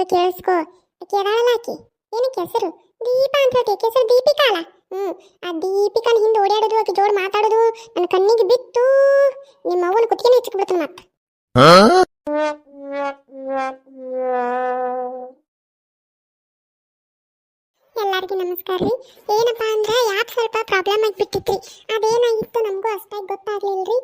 ಮುಂದೆ ಕೇಳಿಸ್ಕೊ. ಆಕಿ. ಏನಕ್ಕೆ ಹೆಸರು? ದೀಪ ಅಂತ ಹೇಳ್ತಿ ಹೆಸರು ದೀಪಿಕಾ ಅಲ್ಲ? ಹ್ಮ್. ಆ ದೀಪಿಕಾನ ಹಿಂದೆ ಓಡಾಡೋದು, ಆಕೆ ಜೋಡ್ ಮಾತಾಡೋದು, ನನ್ನ ಕಣ್ಣಿಗೆ ಬಿತ್ತು. ನಿಮ್ಮ ಅವ್ವನ ಕುತ್ತಿಗೆನೇ ಹೆಚ್ಚಿಬಿಡ್ತಾನೆ ಮತ್ತೆ ನಮಸ್ಕಾರ ರೀ ಏನಪ್ಪಾ ಅಂದ್ರೆ ಯಾಕೆ ಸ್ವಲ್ಪ ಪ್ರಾಬ್ಲಮ್ ಆಗಿಬಿಟ್ಟಿತ್ರಿ? ಅದೇನಾಗಿತ್ತು ನಮಗೂ ಅಷ್ಟಾಗಿ ಗೊತ್ತಾಗ್ಲಿಲ್ಲ ರೀ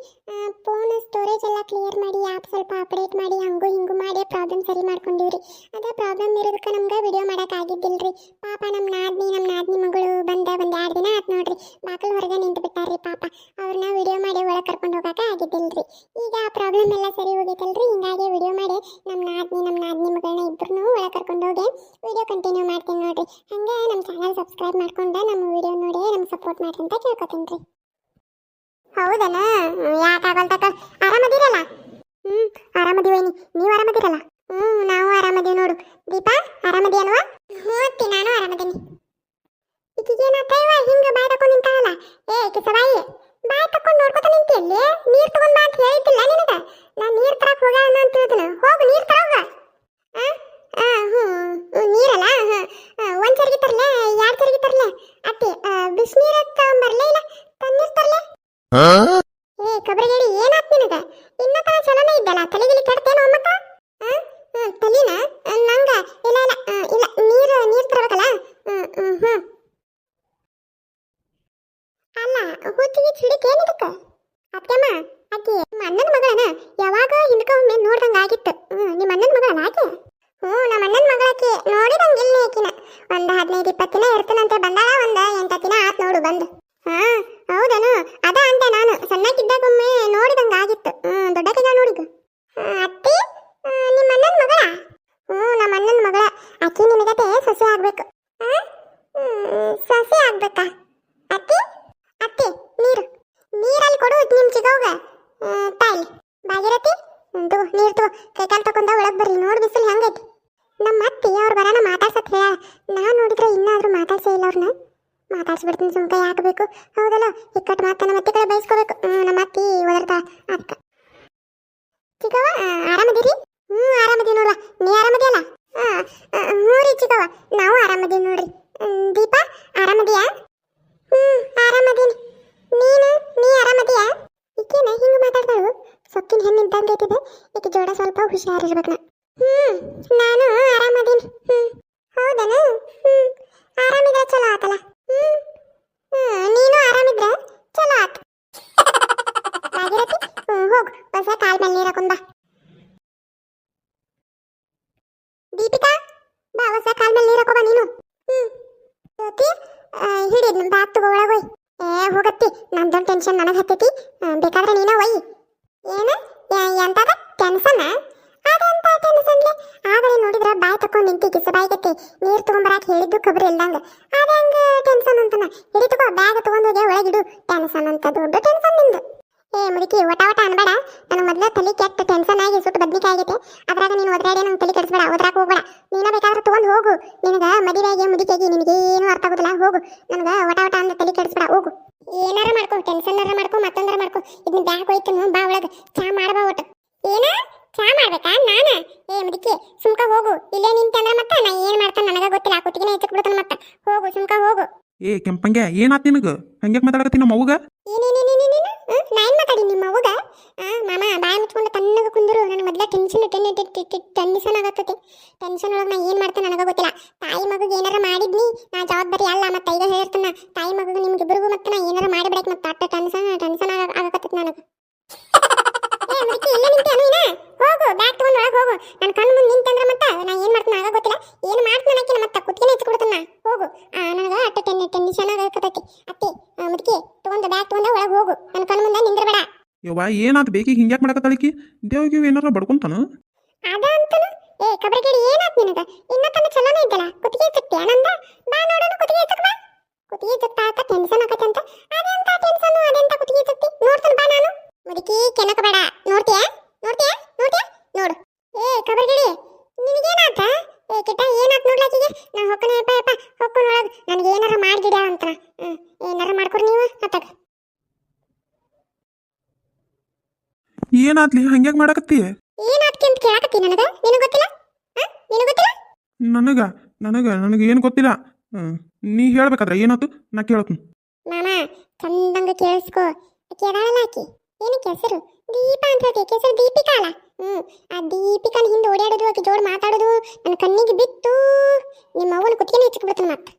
ಫೋನ್ ಸ್ಟೋರೇಜ್ ಎಲ್ಲ ಕ್ಲಿಯರ್ ಮಾಡಿ ಆ್ಯಪ್ ಸ್ವಲ್ಪ ಅಪ್ಡೇಟ್ ಮಾಡಿ, ಹಂಗೂ ಹಿಂಗೂ ಮಾಡಿ ಪ್ರಾಬ್ಲಮ್ ಸರಿ ಮಾಡ್ಕೊಂಡಿವ್ರಿ. ಅದೇ ಪ್ರಾಬ್ಲಮ್ ಇರೋದಕ್ಕೆ ನಮ್ಗೆ ವಿಡಿಯೋ ಮಾಡೋಕ್ಕಾಗಿದ್ದಿಲ್ಲ ರೀ ಪಾಪ ನಮ್ಮ ನಾದಿನಿ ನಮ್ಮ ನಾದಿನಿ ಮಗಳು ಬಂದ ಒಂದು ಎರಡು ದಿನ ಆಯ್ತು ನೋಡ್ರಿ. ಬಾಕಲು ಹೊರಗೆ ನಿಂತು ಬಿಟ್ಟಾರ್ರಿ ಪಾಪ. ಅವ್ರನ್ನ ವಿಡಿಯೋ ಮಾಡಿ ಒಳಗೆ ಕರ್ಕೊಂಡು ಹೋಗಕ್ಕೆ ಆಗಿದ್ದಿಲ್ಲ ರೀ ಈಗ ಆ ಪ್ರಾಬ್ಲಮ್ ಎಲ್ಲ ಸರಿ ಹೋಗೈತಲ್ರಿ ಹಿಂಗಾಗಿ ವಿಡಿಯೋ ಮಾಡಿ ನಮ್ಮ ನಾದ್ನಿ ನಮ್ಮ ನಾದ್ನಿ ಮಗಳನ್ನ ಇಬ್ಬರನ್ನೂ ಒಳಗೆ ಕರ್ಕೊಂಡು ಹೋಗಿ ವಿಡಿಯೋ ಕಂಟಿನ್ಯೂ ಮಾಡ್ತೀನಿ ನೋಡ್ರಿ ಹಂಗೆ ನಮ್ಮ ಚಾನಲ್ ಸಬ್ಸ್ಕ್ರೈಬ್ ಮಾಡ್ಕೊಂಡು ನಮ್ಮ ವಿಡಿಯೋ ನೋಡಿ ನಮ್ಗೆ ಸಪೋರ್ಟ್ ಮಾಡ್ರಿ ಅಂತ ಕೇಳ್ಕೊತೀನಿ ರೀ. ಹೌದನ? ಯಾಕಾಗಲ್ ತಕ ಆರಾಮದಿರಲ್ಲ? ಹ್ಞೂ ಆರಾಮದಿವೈನಿ ನೀವು ಆರಾಮದಿರಲ್ಲ? ಹ್ಞೂ ನಾವು ಆರಾಮದೀವಿ ನೋಡು. ದೀಪಾ, ಆರಾಮದಿ ಅಲ್ವಾ? கிருஷ்ணி ரத்தாம்பரில் ಬಂದು ಹಾ ಹೌದನು. ಅದ ಅಂತೆ ನಾನು. ಸಣ್ಣಕ್ಕಿದ್ದಾಗ ಒಮ್ಮೆ ನೋಡಿದಂಗ ಆಗಿತ್ತು ಹ್ಮ್ ದೊಡ್ಡಕ್ಕಿದ ನೋಡಿದ್ದು ಅತ್ತಿ ನಿಮ್ಮ ಅಣ್ಣನ ಮಗಳ? ಹ್ಞೂ ನಮ್ಮ ಅಣ್ಣನ ಮಗಳ. ಅಕ್ಕಿ ನಿಮಗತೆ ಸಸಿ ಆಗ್ಬೇಕು? ಸಸಿ ಆಗ್ಬೇಕಾ? ಅತ್ತಿ ಅತ್ತಿ ನೀರು. ನೀರಲ್ಲಿ ಕೊಡು ನಿಮ್ ಚಿಗವ್ಗ ಆ, ತಾಯಿ. ಭಾಗಿರತಿ ದು ನೀರು ತಗೋ. ಕೈಕಾಲು ತಕೊಂಡ ಒಳಗೆ ಬರ್ರಿ. ನೋಡಿ ಬಿಸಿಲು ಹೆಂಗೈತಿ. ನಮ್ಮ ಅತ್ತಿ ಅವ್ರು ಬರೋಣ ಮಾತಾಡ್ಸತ್ ಹೇಳ. ನಾ ನೋಡಿದ್ರೆ ಇನ್ನಾದ್ರೂ ಮಾತಾಡ್ಸೇ ಇಲ್ಲ ಅವ್ರನ್ನ ಮಾತಾಡ್ಸ್ಬಿಡ್ತೀನಿ ಸುಮ್ಕ, ಯಾಕೆ ಬೇಕು? ಹೌದಲ್ಲ ಇಕ್ಕಟ್ಟು ಮಾತ ಮತ್ತೆ ಕಡೆ ಬಯಸ್ಕೋಬೇಕು ನಮ್ಮ ಅತ್ತಿ ಒದರ್ತಾ ಅದಕ್ಕೆ. ಚಿಕ್ಕವ ಆರಾಮದಿರಿ? ಹ್ಞೂ ಆರಾಮದಿ ನೋಡುವ ನೀ ಆರಾಮದಿಯಲ್ಲ? ಹ್ಞೂ ರೀ ಚಿಕ್ಕವ್ವ, ನಾವು ಆರಾಮದೀವಿ ನೋಡ್ರಿ. ದೀಪ, ಆರಾಮದಿಯಾ? ಹ್ಞೂ ಆರಾಮದೀನಿ. ನೀನು, ನೀ ಆರಾಮದಿಯಾ? ಈಕೇನ ಹಿಂಗೆ ಮಾತಾಡ್ತಾಳು? ಸೊಕ್ಕಿನ ಹೆಣ್ಣು ಇದ್ದಂಗೆ ಐತಿದೆ. ಈಕೆ ಜೋಡ ಸ್ವಲ್ಪ ಹುಷಾರಿರ್ಬೇಕು ನಾ ಹ್ಞೂ ನಾನು ಆರಾಮದೀನಿ. ಹ್ಞೂ ಹೌದನು? ಹ್ಞೂ ಆರಾಮಿದ್ರೆ ಚಲೋ ಆತಲ್ಲ. ನೀನು ಆರಾಮಿದ್ರೆ ಚಲೋ ಆತು. ಭಾಗೀರಥಿ ಹೋಗು ಹೊಸ ಕಾಲ್ ಮೇಲೆ ನೀರು ಹಾಕೊಂಡ್ ಬಾ. ದೀಪಿಕಾ, ಬಾ ಹೊಸ ಕಾಲ್ ಮೇಲೆ ನೀರು ಹಾಕೋ ಬಾ ನೀನು. ತಗೋ ಏ, ಹೋಗತ್ತಿ ಟೆನ್ಷನ್ ನನಗೆ ಬೇಕಾದ್ರೆ ನಿಂತಿ ನೀರು ಹೇಳಿದ್ದು ಖಬರ್ ಇಲ್ದಂಗ ಅದಂಗ ಟೆನ್ಷನ್ ಅಂತನ ಹಿಡಿ ತಗೋ ಬ್ಯಾಗ್ ತಗೊಂಡ್ ಹೋಗಿ ಟೆನ್ಷನ್ ದೊಡ್ಡ ಟೆನ್ಷನ್ ನಿಂದು ಏ, ಮುದುಕಿ, ಒಟ ಒಟ ಅನ್ಬೇಡ. ನನಗೆ ಮೊದಲು ತಲೆ ಕೆಟ್ಟ ಟೆನ್ಷನ್ ಆಗಿ ಸುಟ್ಟು ಬದ್ನಿಕಾಯಿ ಆಗೈತೆ ಅದ್ರಾಗ ನೀನು ಒದ್ರಾಡಿ ನಂಗೆ ತಲೆ ಕೆಡಿಸ್ಬೇಡ, ಒದ್ರಾಕ ಹೋಗ್ಬೇಡ. ನೀನು ಬೇಕಾದ್ರೆ ತಗೊಂಡ್ ಹೋಗು. ನಿನಗ ಮದುವೆಗೆ ನಿನಗೆ ನಿನಗೇನು ಅರ್ಥ ಆಗುದಿಲ್ಲ, ಹೋಗು. ನನಗೆ ಒಟ ಒಟ ಅಂದ್ರೆ ತಲೆ ಕೆಡಿಸ್ಬೇಡ, ಹೋಗು. ಏನಾರ ಮಾಡ್ಕೊ ಟೆನ್ಷನ್ ಮಾಡ್ಕೊ, ಮತ್ತೊಂದರ ಮಾಡ್ಕೊ. ಇದನ್ನ ಬ್ಯಾಗ್ ಹೋಯ್ತು ಬಾ ಒಳಗೆ. ಚಾ ಮಾಡಬಾ ಒಟ್ಟು. ಏನ? ಚಾ ಮಾಡ್ಬೇಕಾ? ನಾನ? ಏ, ಮುದುಕಿ, ಸುಮ್ಕ ಹೋಗು. ಇಲ್ಲೇ ನಿಂತಂದ್ರೆ ಮತ್ತೆ? ನಾ ಏನ್ ಮಾಡ್ತಾನ ನನಗ ಗೊತ್ತಿಲ್ಲ ಕುತ್ತಿಗೆನೇ ಹೆಚ್ಚಕ್ ಬಿಡ್ತಾನೆ ಮತ್ತೆ. ಹೋಗು, ಸುಮ್ಕ ಹೋಗು. ಏ, ಕೆಂಪಂಗೆ, ಏನಾತ್ ನಿನಗ? ಹಂಗ್ಯಾಕ್ ಮಾತಾಡಕತ್ತಿ ನಮ್ಮ ಅವ್ಗ ಮಾತಾಡಿ ನಿಮ್ಮ ಕುಂದ್ರು. ನನಗೆ ಟೆನ್ಷನ್ ಟೆನ್ಷನ್ ಏನು ತಾಯಿ ಮಾಡಿದ್ನಿ, ನಾ ಜವಾಬ್ದಾರಿ ಅಲ್ಲ, ಮತ್ತೆ ಈಗ ಹೇಳ್ತಾನ. ತಾಯಿ ಮಗುಗೆ ಇಬ್ಬರಿಗೂ ಮತ್ತೆ ನಾ ಏನಾರ ಮಾಡಿಬಿಡಕ್ ಮತ್ತೆ ಟೆನ್ಷನ್ ಟೆನ್ಷನ್ ಆಗ ಆಗಕತ್ತೈತಿ ನನಗೆ ಏ ಮುದುಕಿ ಇಲ್ಲೇ ನಿಂತೇನು ನೀನ ಹೋಗು ಬ್ಯಾಗ್ ತಗೊಂಡು ಒಳಗೆ ಹೋಗು. ನನ್ನ ಕಣ್ಣು ಮುಂದೆ ನಿಂತಂದ್ರ ಮತ್ತೆ? ನಾ ಏನ್ ಮಾಡ್ತೀನಿ ಆಗ ಗೊತ್ತಿಲ್ಲ. ಏನು ಮಾಡ್ತೀನಿ ಆಕಿನ ಮತ್ತೆ? ಕುತ್ತಿಗೆನೇ ಕೊಡ್ತಾನ ಹೋಗು. ನನಗೆ ಅಟ್ಟ ಟೆನ್ ಟೆನ್ಷನ್ ಆಗಕತ್ತೈತಿ ಅತ್ತಿ ಮುದುಕಿ ತಗೊಂಡು ಬ್ಯಾಗ್ ತಗೊಂಡು ಒಳಗೆ ಹೋಗು. ನನ್ನ ಕಣ್ಣು ಮುಂದೆ ನಿಂದ್ರಬೇಡ. ಯವ್ವ ಏನಾತ ಬೇಕಿ ಹಿಂಗ್ಯಾಕ್ ಮಾಡಕತ್ತಳಿಕಿ ದೇವ್ಗಿವ್ ಏನಾರ ಬಡ್ಕೊಂತಾನ? ಅದ ಅಂತನು? ಏ ಕಬರಿಗೇಡಿ ಏನಾತ್ ನಿನಗ? ಇನ್ನ ತನ್ನ ಚಲೋನೇ ಇದ್ದಲ್ಲ ಕುತ್ತಿಗೆ ಚಕ್ತಿ ಆನಂದ ಬಾ ನೋಡೋಣ ಕುತ್ತಿಗೆ ಚಕ್ ಬಾ. ಕುತ್ತಿಗೆ ಚಕ್ತ ಆತ ಟೆನ್ಷನ್ ಆಗತ್ತಂತ ಅದೆಂತ ಟೆನ್ಷನ್ ಅದೆಂತ ಕುತ್ತಿಗೆ ಚಕ್ತಿ ನೋಡ್ತಾನ ಬಾ ನಾನು. ಮುದುಕಿ ಕೆನಕ ಬೇಡ ನೋಡ್ತೀಯಾ ನೋಡ್ತೀಯಾ ನೋಡ್ತೀಯಾ ನೋಡು ಏ ಕಬರಿಗೇಡಿ ನಿನಗೇನಾತ ಏ ಕಿಟ್ಟ ಏನಾತ್ ನೋಡ್ಲಾಕಿಗೆ ನಾ ಹೊಕ್ಕನೆ ಯಪ್ಪ ಯಪ್ಪ ಹೊಕ್ಕನೊಳಗೆ ನನಗೆ ಏನಾರ ಮಾಡ್ಗಿಡ ಅಂತ ಹ್ಞೂ ಏನಾರ ಮಾಡ್ಕೊರಿ ನೀವು ಅತ್ತಾಗ ಏನಾತ್ಲಿ ಹಂಗ್ಯಾಕ್ ಮಾಡಕತ್ತಿ? ಏನಾತ್ಕೆ ಅಂತ ಕೇಳಕತ್ತಿ ನನಗ? ನಿನಗೆ ಗೊತ್ತಿಲ್ಲ? ನಿನಗೆ ಗೊತ್ತಿಲ್ಲ? ನನಗ? ನನಗ? ನನಗೆ ಏನು ಗೊತ್ತಿಲ್ಲ. ಹ್ಮ್. ನೀ ಹೇಳ್ಬೇಕಾದ್ರೆ ಏನಾಯ್ತು ನಾ ಕೇಳತ್ನು. ಮಾಮ ಚಂದಂಗ ಕೇಳಿಸ್ಕೋ. ಆಕಿ ಅದಾಳಲ್ಲ ಆಕಿ ಏನಕ್ಕೆ ಹೆಸರು ದೀಪ ಅಂತ ಹೇಳ್ತಿ ಆಕಿ ಹೆಸರು ದೀಪಿಕಾ ಅಲ್ಲ? ಹ್ಮ್ ಆ ದೀಪಿಕಾನ ಹಿಂದೆ ಓಡಾಡೋದು ಆಕಿ ಜೋಡ್ ಮಾತಾಡೋದು ನನ್ನ ಕಣ್ಣಿಗೆ ಬಿತ್ತು. ನಿಮ್ಮ ಅವನ ಕುತ್ತಿಗೆನೇ ಹೆಚ್ಚಿಬಿಡ್ತಾನೆ ಮತ್ತೆ.